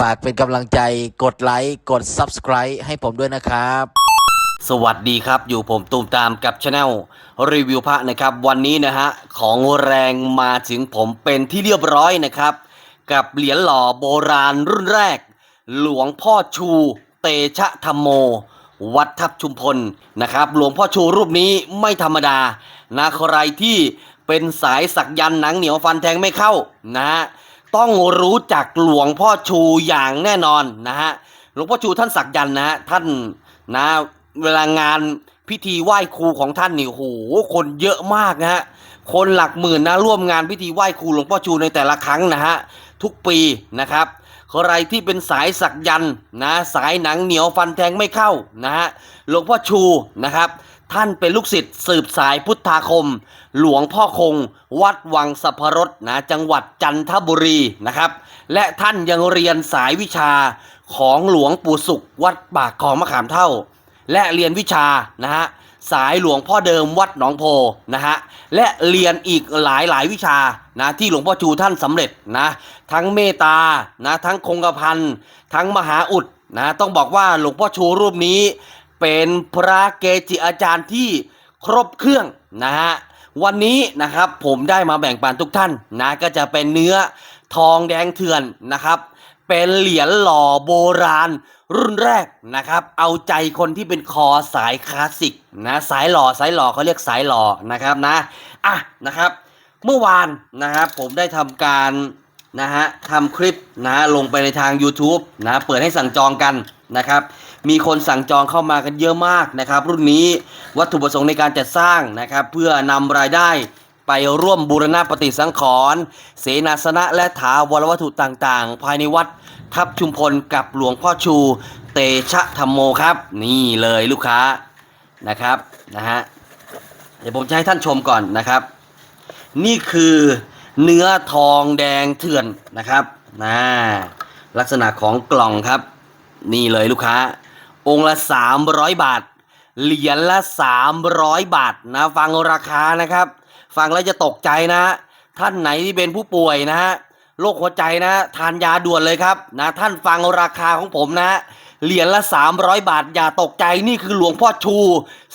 ฝากเป็นกำลังใจกดไลค์กด Subscribe ให้ผมด้วยนะครับ สวัสดีครับอยู่ผมตูมตามกับช anel รีวิวพระนะครับ วันนี้นะฮะ ของแรงมาถึงผมเป็นที่เรียบร้อยนะครับ กับเหรียญหล่อโบราณรุ่นแรก หลวงพ่อชูเตชะธรรมโม วัดทับชุมพลนะครับ หลวงพ่อชูรูปนี้ไม่ธรรมดานะใครที่เป็นสายสักยันต์หนังเหนียวฟันแทงไม่เข้านะฮะ ต้องรู้จักหลวงพ่อชูอย่างแน่นอนนะฮะหลวงพ่อชูท่านสักยันนะฮะท่านนะเวลางานพิธีไหว้ครูของท่านนี่โหคนเยอะมากนะฮะคนหลักหมื่นนะร่วมงานพิธีไหว้ครูหลวงพ่อชูในแต่ละครั้งนะฮะทุกปีนะครับใครที่เป็นสายสักยันนะสายหนังเหนียวฟันแทงไม่เข้านะฮะหลวงพ่อชูนะครับ ท่านเป็นลูกศิษย์สืบสายพุทธาคม หลวงพ่อคง วัดวังสัพรสนะจังหวัดจันทบุรีนะครับ และท่านยังเรียนสายวิชาของหลวงปู่สุข วัดปากคลองมะขามเท่า และเรียนวิชานะฮะสายหลวงพ่อเดิมวัดหนองโพนะฮะและเรียนอีกหลายหลายวิชานะที่หลวงพ่อชูท่านสำเร็จนะทั้งเมตตานะทั้งคงกระพันทั้งมหาอุดนะต้องบอกว่าหลวงพ่อชูรูปนี้ เป็นพระเกจิอาจารย์ที่ครบเครื่องนะฮะวันนี้นะครับผมได้มาแบ่งปันทุกท่านนะก็จะเป็นเนื้อทองแดงเถื่อนนะครับ เป็นเหรียญหล่อโบราณรุ่นแรกนะครับ เอาใจคนที่เป็นคอสายคลาสสิกนะสายหล่อสายหล่อเขาเรียกสายหล่อนะครับนะอะนะครับ เมื่อวานนะครับผมได้ทำการนะฮะทำคลิปนะฮะลงไปในทาง YouTube นะเปิดให้สั่งจองกัน นะครับ มีคนสั่งจองเข้ามากันเยอะมากนะครับ รุ่นนี้วัตถุประสงค์ในการจัดสร้างนะครับ เพื่อนำรายได้ไปร่วมบูรณะปฏิสังขรณ์เสนาสนะและถาวรวัตถุต่างๆ ภายในวัดทับชุมพลกับหลวงพ่อชู เตชะธรรมโมครับ นี่เลยลูกค้านะครับนะฮะเดี๋ยวผมจะให้ท่านชมก่อนนะครับ นี่คือเนื้อทองแดงเถื่อนนะครับนะลักษณะของกล่องครับ นี่เลยลูกค้า องค์ละ 300 บาท เหรียญละ 300 บาทนะฟังราคานะครับ ฟังแล้วจะตกใจนะ ท่านไหนที่เป็นผู้ป่วยนะฮะโรคหัวใจนะทานยาด่วนเลยครับนะท่านฟังราคาของผมนะ เหรียญละ 300 บาท อย่าตกใจนี่คือหลวงพ่อชู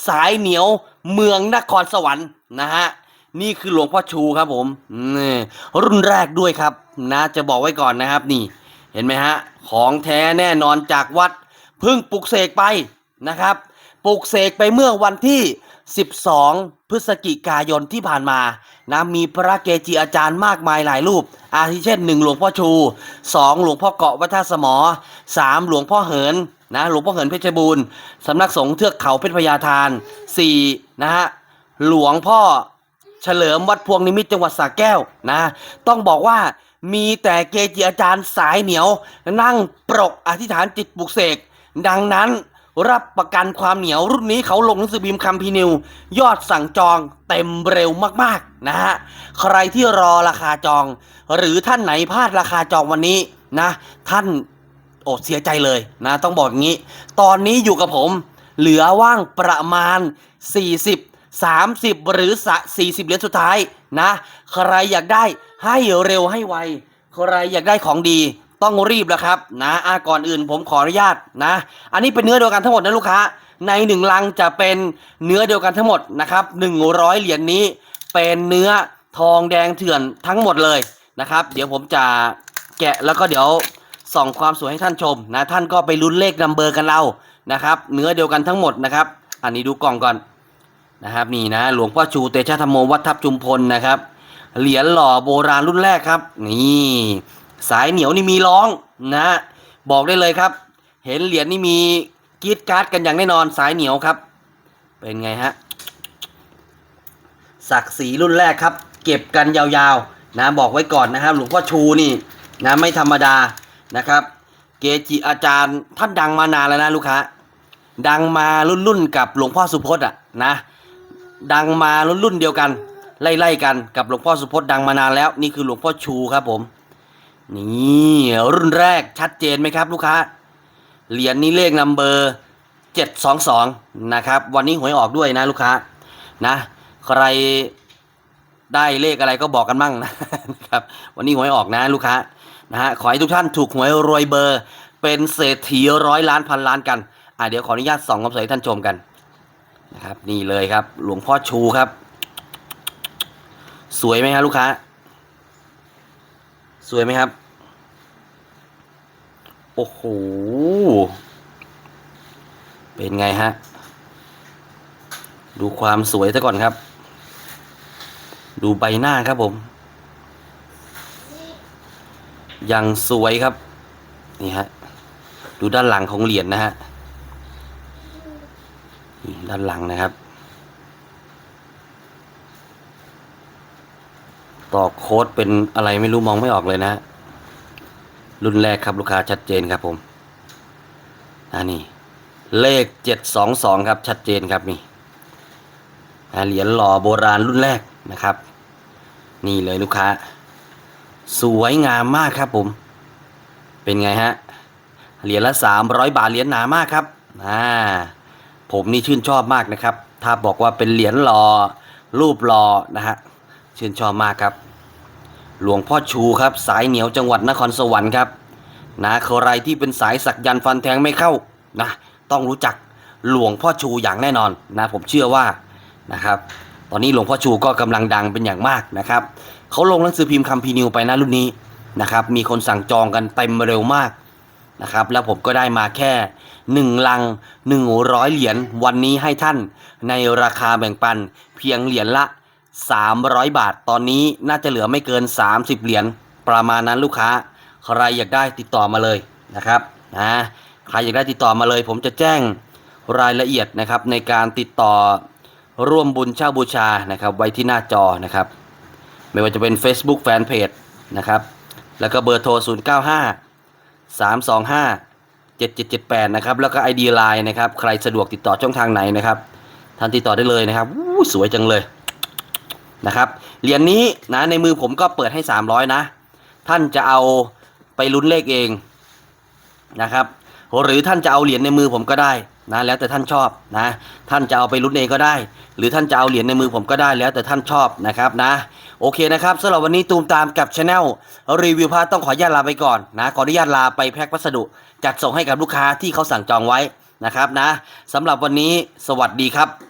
สายเหนียวเมืองนครสวรรค์นะฮะนี่คือหลวงพ่อชูครับผมนี่รุ่นแรกด้วยครับ นะจะบอกไว้ก่อนนะครับนี่ เห็นไหมฮะ ของแท้แน่นอนจากวัดเพิ่งปลุกเสกไปนะครับปลุกเสกไปเมื่อวันที่ 12 พฤศจิกายนที่ผ่านมานะมีพระเกจิอาจารย์มากมายหลายรูป อาทิเช่น 1 หลวงพ่อชู 2 หลวงพ่อเกาะวัดท่าสมอ 3 หลวงพ่อเหินนะหลวงพ่อเหินเพชรบูรณ์สำนักสงฆ์เทือกเขาเพชรพญาทาน 4 นะฮะหลวงพ่อ เฉลิมวัดพวงนิมิตจังหวัดสระแก้วนะ ต้องบอกว่ามีแต่เกจิอาจารย์สายเหนียว นั่งปรกอธิษฐานจิตปลุกเสก ดังนั้นรับประกันความเหนียวรุ่นนี้เขาลงหนังสือพิมพ์คำพีนิว ยอดสั่งจองเต็มเร็วมากๆนะฮะใครที่รอราคาจอง หรือท่านไหนพลาดราคาจองวันนี้นะ ท่านโอดเสียใจเลยนะ ต้องบอกอย่างนี้ ตอนนี้อยู่กับผม เหลือว่างประมาณ 40 30 หรือสะ40 เหรียญสุดท้ายนะ ใครอยากได้ให้เร็วให้ไว ใครอยากได้ของดีต้องรีบแล้วครับนะอาก่อนอื่นผมขออนุญาตนะ อันนี้เป็นเนื้อเดียวกันทั้งหมดนะลูกค้า ในหนึ่งลังจะเป็นเนื้อเดียวกันทั้งหมดนะครับ100 เหรียญนี้เป็นเนื้อทองแดงเถื่อนทั้งหมดเลยนะครับ เดี๋ยวผมจะแกะแล้วก็เดี๋ยวส่องความสวยให้ท่านชมนะท่านก็ไปลุ้นเลขนัมเบอร์กันเรานะครับ เนื้อเดียวกันทั้งหมดนะครับ อันนี้ดูกล่องก่อน นะครับนี่นะหลวงพ่อชูเตชะธรรมโมวัดทับจุมพลนะครับ เหรียญหล่อโบราณรุ่นแรกครับ นี่สายเหนียวนี่มีร้องนะ บอกได้เลยครับ เห็นเหรียญนี่มีกีดการ์ดกันอย่างแน่นอนสายเหนียวครับ เป็นไงฮะศักดิ์ศรีรุ่นแรกครับ เก็บกันยาวๆ นะบอกไว้ก่อนนะครับ หลวงพ่อชูนี่นะไม่ธรรมดานะครับ เกจิอาจารย์ท่านดังมานานแล้วนะลูกค้าดังมารุ่นๆกับหลวงพ่อสุพจน์อะนะ ดังมารุ่นรุ่นเดียวกัน ไล่ๆกันกับหลวงพ่อสุพจน์ดังมานานแล้ว นี่คือหลวงพ่อชูครับผม นี่รุ่นแรกชัดเจนไหมครับ ลูกค้า เหรียญนี้เลขนัมเบอร์เจ็ดสองสองนะครับ วันนี้หวยออกด้วยนะลูกค้านะ ใครได้เลขอะไรก็บอกกันมั่งนะครับ วันนี้หวยออกนะลูกค้านะฮะขอให้ทุกท่านถูกหวยรวยเบอร์ เป็นเศรษฐีร้อยล้านพันล้านกันอะเดี๋ยวขออนุญาตส่องคำสวยให้ท่านชมกัน นะครับนี่เลยครับ หลวงพ่อชูครับ สวยไหมครับลูกค้า สวยไหมครับ โอ้โห เป็นไงฮะ ดูความสวยซะก่อนครับ ดูใบหน้าครับผม ยังสวยครับ นี่ฮะ ดูด้านหลังของเหรียญนะฮะ ด้านหลังนะครับ ต่อโค้ดเป็นอะไรไม่รู้มองไม่ออกเลยนะ รุ่นแรกครับลูกค้าชัดเจนครับผมอันนี้เลขเจ็ดสองสองครับชัดเจนครับนี่เหรียญหล่อโบราณรุ่นแรกนะครับ นี่เลยลูกค้า สวยงามมากครับผม เป็นไงฮะเหรียญละสามร้อยบาทเหรียญหนามากครับอ่า ผมนี่ชื่นชอบมากนะครับ ถ้าบอกว่าเป็นเหรียญหล่อรูปหล่อนะฮะชื่นชอบมากครับ หลวงพ่อชูครับ สายเหนียวจังหวัดนครสวรรค์ครับนะใครที่เป็นสายสักยันฟันแทงไม่เข้านะต้องรู้จักหลวงพ่อชูอย่างแน่นอนนะผมเชื่อว่านะครับ ตอนนี้หลวงพ่อชูก็กำลังดังเป็นอย่างมากนะครับเขาลงหนังสือพิมพ์คัมภีนิวไปนะรุ่นนี้นะครับมีคนสั่งจองกันเต็มเร็วมาก นะครับ แล้วผมก็ได้มาแค่หนึ่งลังหนึ่งร้อยเหรียญวันนี้ให้ท่านในราคาแบ่งปันเพียงเหรียญละ 300 บาท ตอนนี้น่าจะเหลือไม่เกิน 30 เหรียญประมาณนั้นลูกค้า ใครอยากได้ติดต่อมาเลยนะครับนะใครอยากได้ติดต่อมาเลย ผมจะแจ้งรายละเอียดนะครับในการติดต่อร่วมบุญเช่าบูชานะครับ ไว้ที่หน้าจอนะครับ ไม่ว่าจะเป็น Facebook Fanpage นะครับ แล้วก็เบอร์โทร 095 325 7778 นะครับ แล้วก็ ID Line นะครับ ใครสะดวกติดต่อช่องทางไหนนะครับท่านติดต่อได้เลยนะครับวูสวยจังเลยนะครับ เหรียญนนี้นะในมือผมก็เปิดให้ 300 นะ ท่านจะเอาไปลุ้นเลขเองนะครับ หรือท่านจะเอาเหรียญในมือผมก็ได้ นะแล้วแต่ท่านชอบนะท่านจะเอาไปลุ้นเองก็ได้ หรือท่านจะเอาเหรียญในมือผมก็ได้แล้วแต่ท่านชอบนะครับนะโอเคนะครับสำหรับวันนี้ตูมตามกับช anel รีวิวพาต้องขออนุญาตลาไปก่อนนะขออนุญาตลาไปแพ็คพัสดุ จัดส่งให้กับลูกค้าที่เขาสั่งจองไว้นะครับนะสำหรับวันนี้สวัสดีครับ